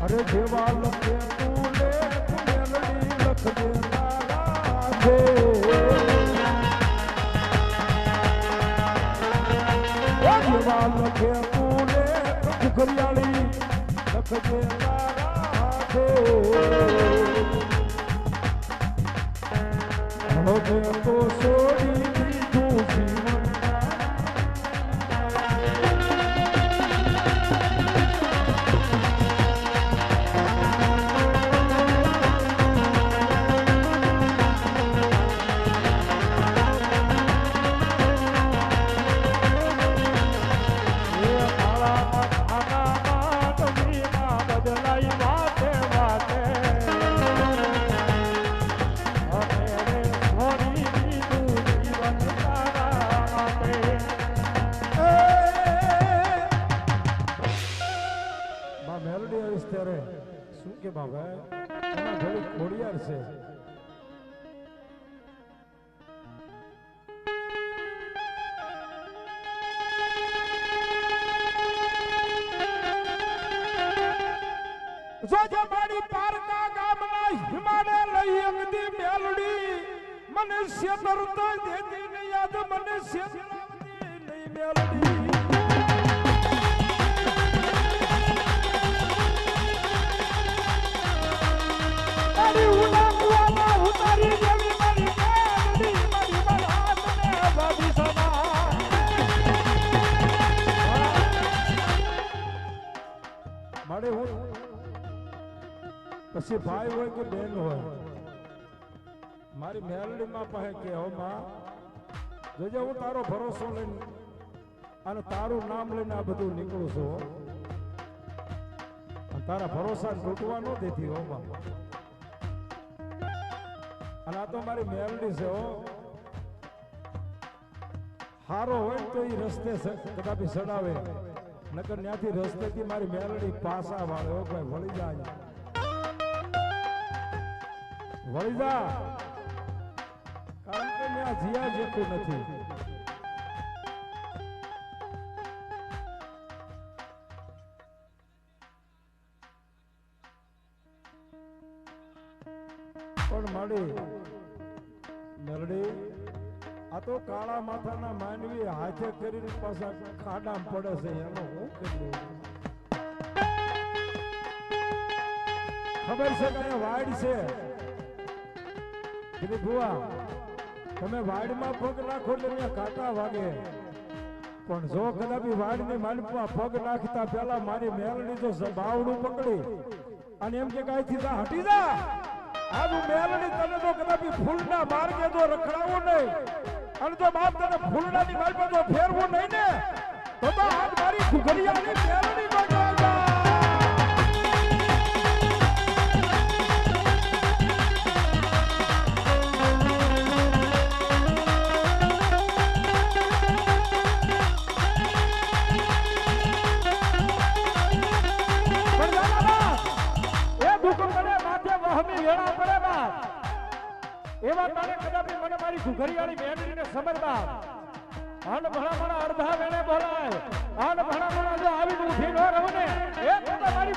अरे oh, oh, oh એમાં થોડી ખોડિયાર છે. જોજે મારી પારકા ગામના હિમાડે લઈ અંગદી મેલડી. મને શેતર તો દેતી નહીં યાદ મને શેતરાવતી નહીં મેલડી. પછી ભાઈ હોય કે બેન હોય? મારી મેલડીમાં પાસે કે, હો માં, જોજે હું તારો ભરોસો લઈને અને તારું નામ લઈને આ બધું નીકળું છું તારા ભરોસા તૂટવા ન દેતી, હો માં. અને આ તો મારી મેલડી છે, હો. હારો હોય તો એ રસ્તે કદાપી સડાવે. નકર ત્યાંથી રસ્તેથી મારી મેલડી પાસા વાળે, હો ભાઈ, વળી જાય. વળી જા કારણ કે ત્યાં જીયા જેતું નથી. પણ માડી, નરડી, આ તો કાળા માથાના માનવી હાથે કરીને પાછા ખાડામાં પડે છે, એનો હું કેટલું ખબર છે કે વાઈડ છે? કીધી ભુવા, તમે વાડમાં પગ નાખો એટલે કાંટા વાગે. પણ જો કદાપી વાડની માલિકમાં પગ નાખતા પહેલા મારી મેલડી જો બાવડું પકડી અને એમ કે કાંઈથી જા, હટી જા. આજ મેલડી તને તો કદાપી ફૂલના માર્ગે તો રખડાવો નહીં. અને જો બાપ તને ફૂલડાની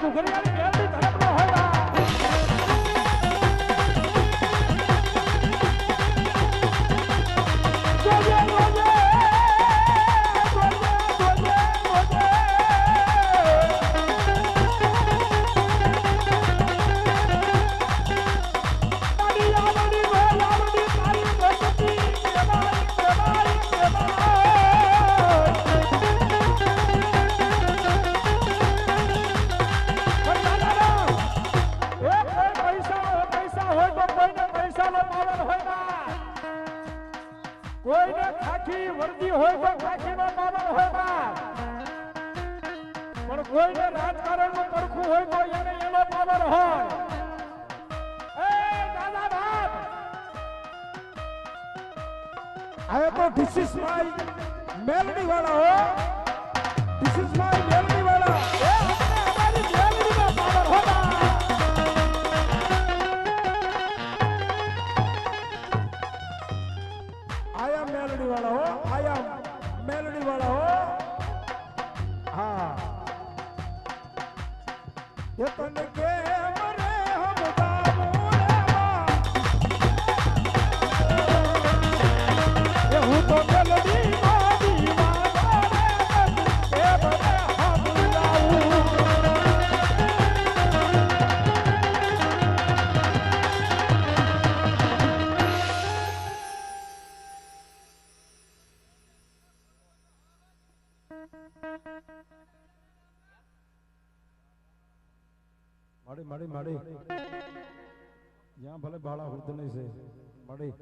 તો મેલડી વાળા હો માડી માડી માડી. જ્યાં ભલે બાળા નહીં છે. માડી.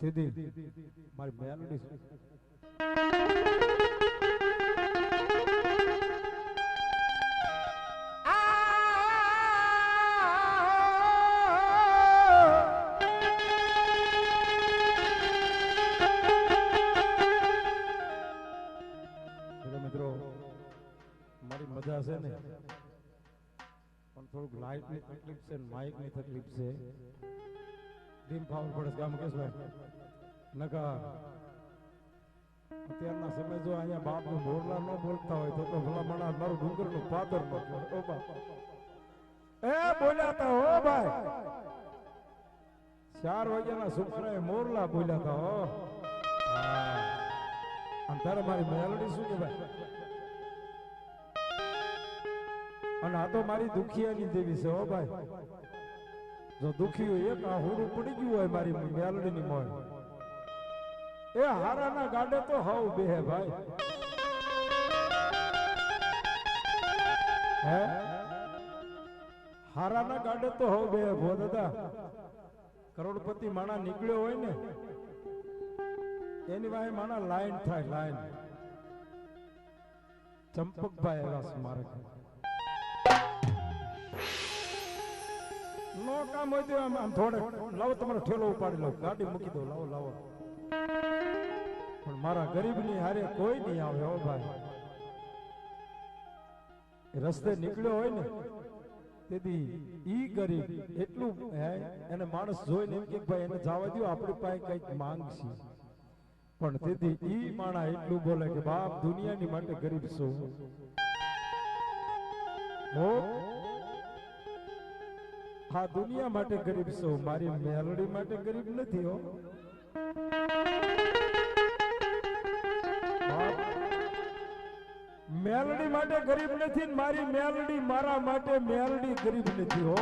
દીદી મારી મેલડી છે. તો તો મારું ડુંગરનું પાદર નો ઓ બાપા. એ બોલ્યા હો ભાઈ. ચાર વાગ્યાના સુખરાએ મોરલા બોલ્યા તા હો. હા મારી મેલડી શું કહેવાય? અને આ તો મારી દુખિયાની દેવી છે હો ભાઈ. જો દુખી હોય એક આ હુડું પડી ગયું હોય મારી મેલડીની મોય. એ હારાના ગાડે તો હવ બે ભાઈ. હે? હારાના ગાડે તો હો બે ભો દાદા, કરોડપતિ માણા નીકળ્યો હોય ને, એની વાય માણા લાઈન થાય, લાઈન. ચંપકભાઈ એવા સ્મારક નો કામ હોય તો આમ આમ થોડે, લાવો તમારો ઠેલો ઉપાડી લો, ગાડી મૂકી દો, લાવો લાવો. પણ મારા ગરીબની હારે કોઈ નહીં આવે હો ભાઈ. રસ્તે નીકળ્યો હોય ને, તેથી ઈ ગરીબ એટલું હે, એને માણસ જોઈને એમ કે ભાઈ એને જવા દો આપણી પાસે કંઈક માંગ છે. પણ તેથી ઈ માણા એટલું બોલે કે બાપ, દુનિયાની માટે ગરીબ છું. હો, દુનિયા માટે ગરીબ છું, મારી મેલડી માટે ગરીબ નથી હો. મેલડી માટે ગરીબ નથી મારી મેલડી મારા માટે મેલડી ગરીબ નથી, હો.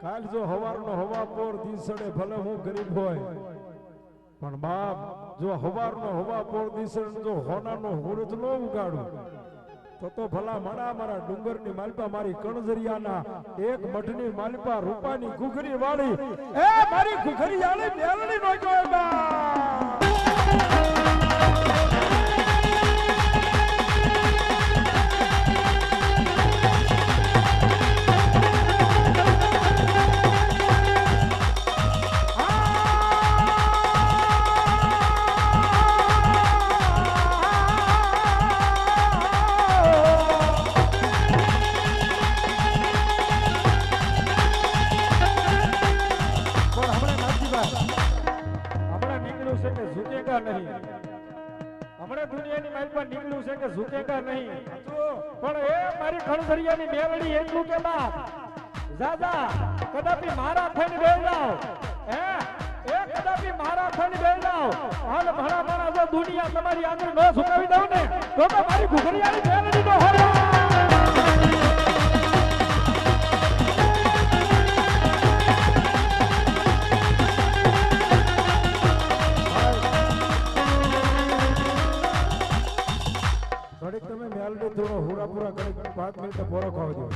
કાલ જો હવારનો હવા પોર દીસડે ભલે હું ગરીબ હોય, પણ બાપ, જો હવારનો હવા પોર દીસડે જો હોનાનો હુરજ ન ઉગાડું, તો તો ભલા મારા મારા ડુંગરની માલપા મારી કણઝરિયાના એક મઠની માલપા રૂપાની ઘુઘરી વાળી, એ મારી ઘુઘરી વાળી મેલડી નો જોય દાદા, કદાપી મારા થઈને બેલાવ હે? એ કદાપી મારા થઈને બેલાવ હાલ ભણા ભણા જો દુનિયા તમારી આગળ ન સુકાવી દઉં ને, તો તો મારી ઘુઘરિયાની મેલડી નો હરો ઘડીક તમે મેલડી થોડો હુરાપુરા ઘડીક પાંચ મિનિટ પોરો ખાવ દો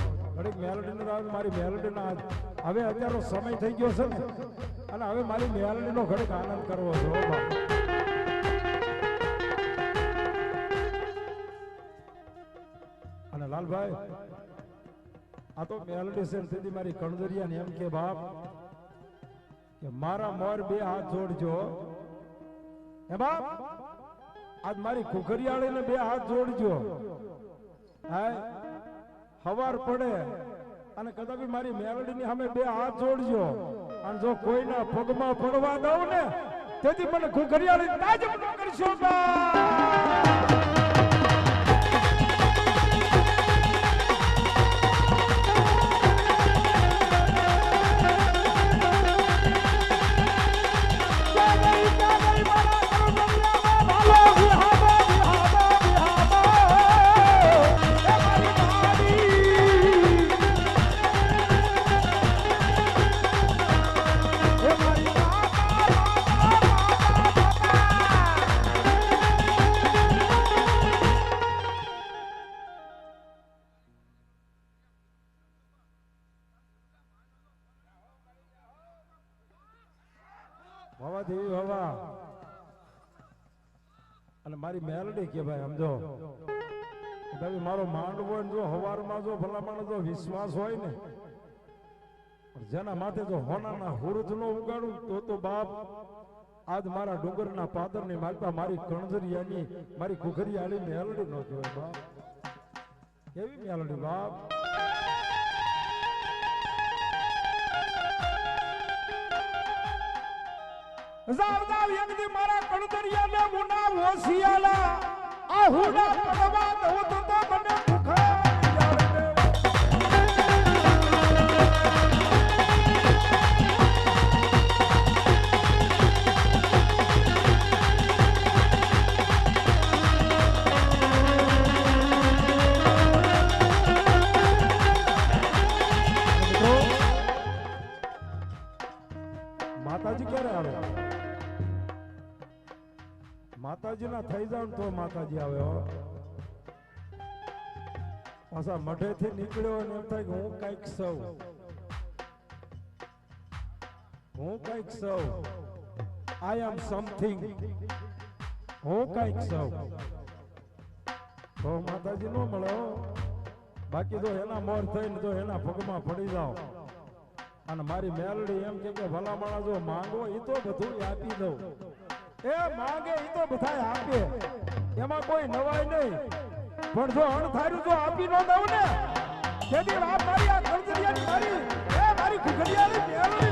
ઘડીક મેલડી નો આવે મારી મેલડી આજ હવે અત્યારનો સમય થઈ ગયો છે અને હવે મારી મેલડીનો ઘડીક આનંદ કરવો છે અને લાલભાઈ, આ તો મેલડી છે સીધી મારી કણદરિયાને એમ કે, બાપ, કે મારા મોર બે હાથ જોડજો. હે બાપ, આજ મારી કુકરિયાળીને બે હાથ જોડજો. હાય હવાર પડે અને કદાચ મારી મેલડીની સામે બે હાથ જોડજો. અને જો કોઈના પગમાં પડવા દઉં ને, તેથી મને ઘુઘરિયાળી તાજબ ન કરશો બા. મારી મેલડી કે ભાઈ સમજો ભાઈ, મારો માંડવો હોય જો હવારમાં જો ભલામણ, જો વિશ્વાસ હોય ને જેના માથે જો હોનાના હુરુજ નો ઉગાડું, તો તો બાપ આજ મારા ડુંગરના પાદરની માલપા મારી કણજરિયાની, મારી ઘુઘરિયાળી મેલડી નો કહેવાય બાપ. કેવી મેલડી બાપ? જાવ જાવ એકદી મારા કણદરિયાને મુના હોશિયાલા. આ હુડા પડવા દઉં તો મને જાવ તો માતાજી આવે, હો. પાછા મઢેથી નીકળ્યો એમ થાય કે હું કંઈક સૌ. હું કંઈક સૌ. આઈ એમ સમથિંગ હું કંઈક સૌ. તો માતાજી નો મળો બાકી તો એના મોર થઈને તો એના પગમાં પડી જાઓ. અને મારી મેલડી એમ કે ભલા માણસ, જો માંગો એ તો બધું આપી દઉં. એ માંગે એ તો બધા આપે. એમાં કોઈ નવાય નહીં. પણ જો અણથાર્યું જો આપી ન દઉં ને તેથી વાત મારી આ ખંજરિયાની મારી, એ મારી ખુખડિયાની મેલડી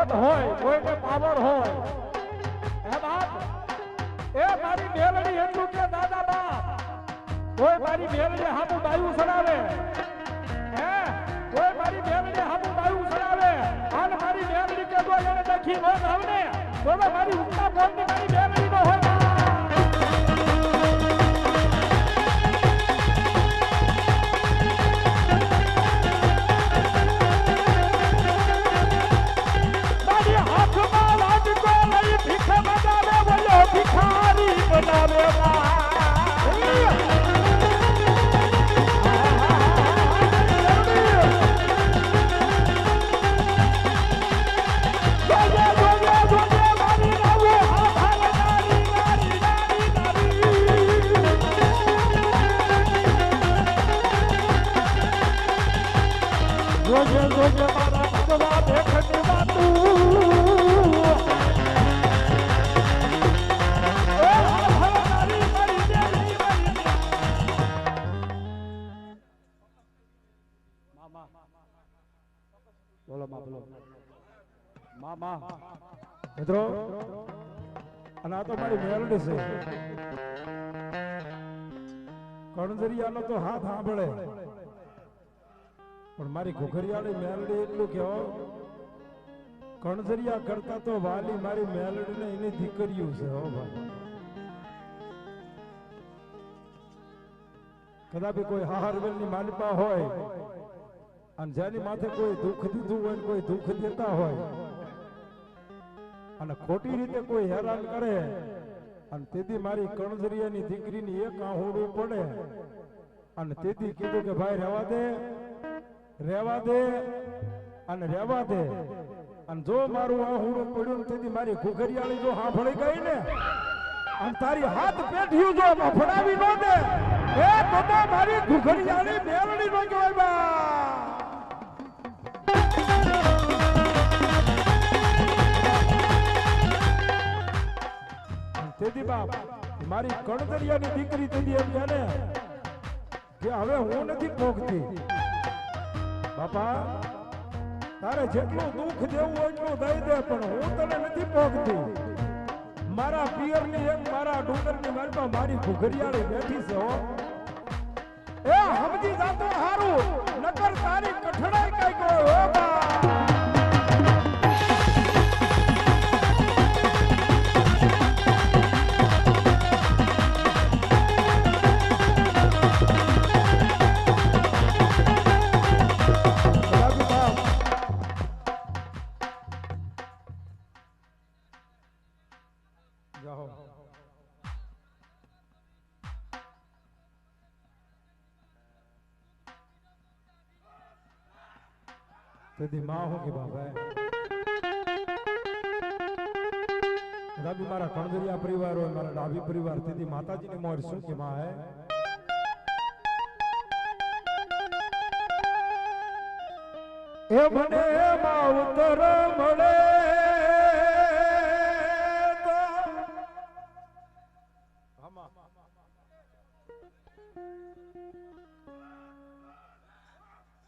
વોટ હોય, કોઈને પાવર હોય. એ બાપ, એ મારી મેલડી એટલું કે દાદાબા કોઈ મારી મેલડી હામુ બાયું સડાવે હે, કોઈ મારી મેલડી હામુ બાયું સડાવે અને મારી મેલડી કે દો એને દેખી ન આવને તો મારી મારી ફોનની મારી મેલડી નો હોય. મામા. મિત્રો, અને આ તો મારી મેલડી છે. કણઝરિયાનો તો હાથ સાંભળે. પણ મારી ઘુઘરિયાળી મેલડી એટલું કહો કણઝરિયા કરતા તો વાલી મારી મેલડીને એની દીકરીઓ છે, હો ભાઈ. કદાપી કોઈ હાહરવેલની માલિપા હોય, અને જેની માથે કોઈ દુઃખ દીધું હોય કોઈ દુઃખ દેતા હોય અને ખોટી રીતે કોઈ હેરાન કરે, અને તેથી મારી કણઝરિયાની દીકરીની એક આહુડું પડે. અને તેથી કીધું કે, ભાઈ, રહેવા દે રહેવા દે, અને રહેવા દે. અને જો મારું આહુડું પડ્યું તેથી મારી ઘુઘરિયાળી જો સાંભળી ગઈ ને, અને તારી હાથ પેઠ્યું જો ફડાવી ન દે, એ તો મારી ઘુઘરિયાળી મેળડી ન કહેવાય બા. તેથી બાપ, મારી કણદરિયાની દીકરી તેથી એમ કહે કે હવે હું નથી ભોગતી. બાપા, તારે જેટલું દુઃખ દેવું હોય એટલું દઈ દે, પણ હું તને નથી ભોગતી. મારા પિયરની એક, મારા ડુંગરની માલમાં મારી ઘુઘરિયાળી બેઠી છે હો. તેથી માં હું કે બાપા રાબી મારા કણદરિયા પરિવાર હોય મારા ડાબી પરિવાર તેથી માતાજીની મોર શું કે માં હે એ મને માવતર મળે